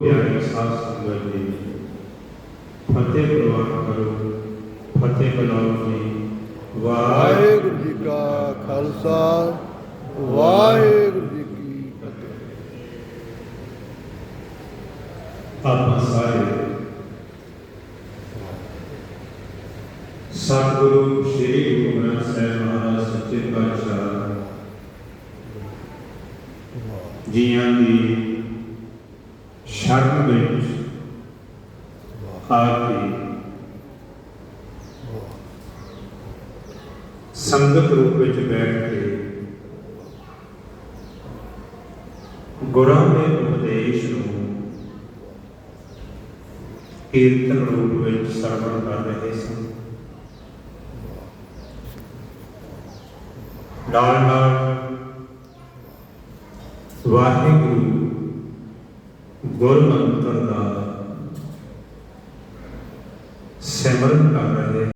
ਪਿਆਰੇ ਸਾਧ ਸੰਗਤ ਜੀ ਫਤਿਹ ਪ੍ਰਵਾਨ ਕਰੋ। ਫਤਿਹ ਬੁਲਾਓ ਜੀ। ਵਾਹਿਗੁਰੂ ਜੀ ਕਾ ਖਾਲਸਾ ਵਾਹਿਗੁਰੂ ਜੀ ਕੀ ਫਤਿਹ। ਆਪਾਂ ਸਾਰੇ ਸਤਿਗੁਰੂ ਸ੍ਰੀ ਗੁਰੂ ਗ੍ਰੰਥ ਸਾਹਿਬ ਮਹਾਰਾਜ ਸੱਚੇ ਪਾਤਸ਼ਾਹ ਜੀਆਂ ਦੀ ਸ਼ਰਨ ਵਿੱਚ ਆ ਕੇ। ਸੰਗਤ ਰੂਪ ਵਿੱਚ ਬੈਠ ਕੇ ਗੁਰਾਂ ਦੇ ਉਪਦੇਸ਼ ਨੂੰ ਕੀਰਤਨ ਰੂਪ ਵਿੱਚ ਸਰਵਣ ਕਰ ਰਹੇ ਸਨ ਨਾਲ ਨਾਲ ਵਾਹਿਗੁਰੂ ਗੁਰਮੰਤਰ ਦਾ ਸਿਮਰਨ ਕਰ ਰਹੇ